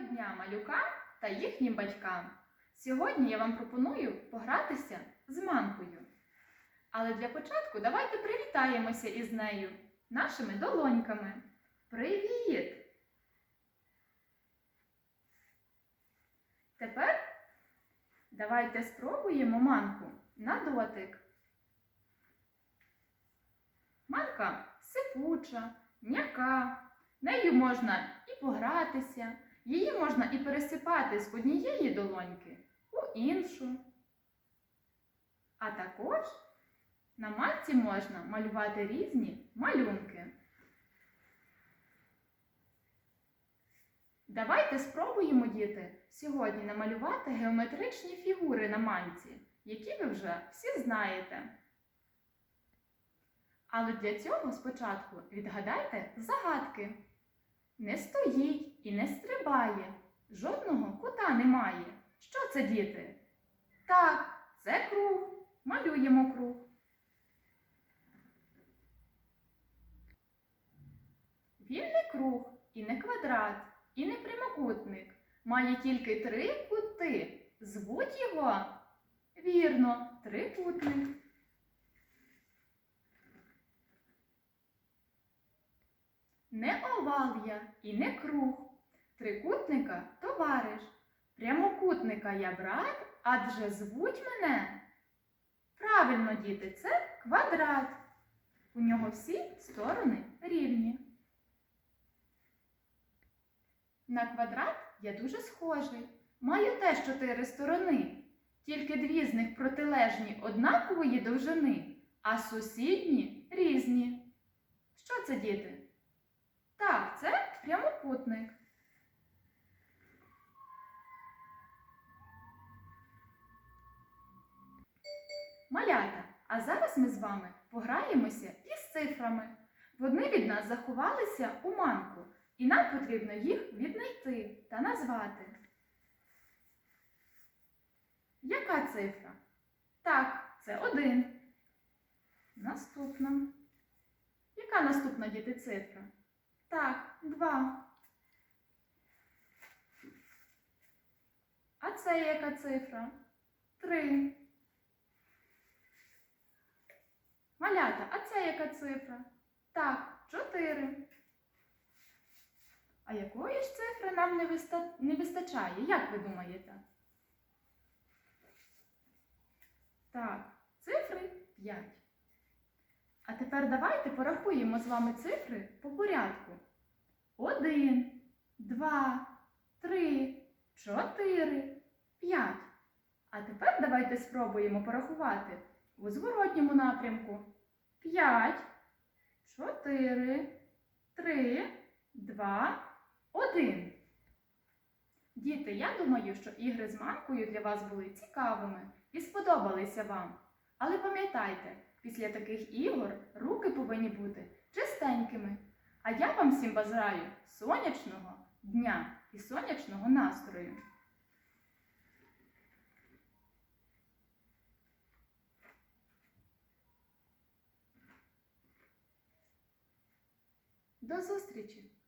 дня малюкам та їхнім батькам! Сьогодні я вам пропоную погратися з манкою. Але для початку давайте привітаємося із нею нашими долоньками. Привіт! Тепер давайте спробуємо манку на дотик. Манка сипуча, м'яка. Нею можна і погратися, її можна і пересипати з однієї долоньки у іншу. А також на манці можна малювати різні малюнки. Давайте спробуємо, діти, сьогодні намалювати геометричні фігури на манці, які ви вже всі знаєте. Але для цього спочатку відгадайте загадки. Не стоїть і не стрибає, жодного кута немає. Що це, діти? Так, це круг. Малюємо круг. Він не круг і не квадрат, і не прямокутник. Має тільки три кути. Звуть його. Вірно, трикутник. Не овал я і не круг. Трикутника товариш. Прямокутника я брат, адже звуть мене. Правильно, діти, це квадрат. У нього всі сторони рівні. На квадрат я дуже схожий. Маю теж чотири сторони. Тільки дві з них протилежні однакової довжини, а сусідні різні. Що це, діти? Так, це прямокутник. Малята, а зараз ми з вами пограємося із цифрами. Вони від нас заховалися у манку, і нам потрібно їх віднайти та назвати. Яка цифра? Так, це один. Наступна. Яка наступна діти цифра? Так, два. А це яка цифра? Три. Малята, а це яка цифра? Так, чотири. А якої ж цифри нам не, виста... не вистачає? Як ви думаєте? Так, цифри 5. А тепер давайте порахуємо з вами цифри по порядку. Один, два, три, чотири, п'ять. А тепер давайте спробуємо порахувати у зворотньому напрямку. П'ять, чотири, три, два, один. Діти, я думаю, що ігри з манкою для вас були цікавими і сподобалися вам. Але пам'ятайте, після таких ігор руки повинні бути чистенькими. А я вам всім бажаю сонячного дня і сонячного настрою. До зустрічі!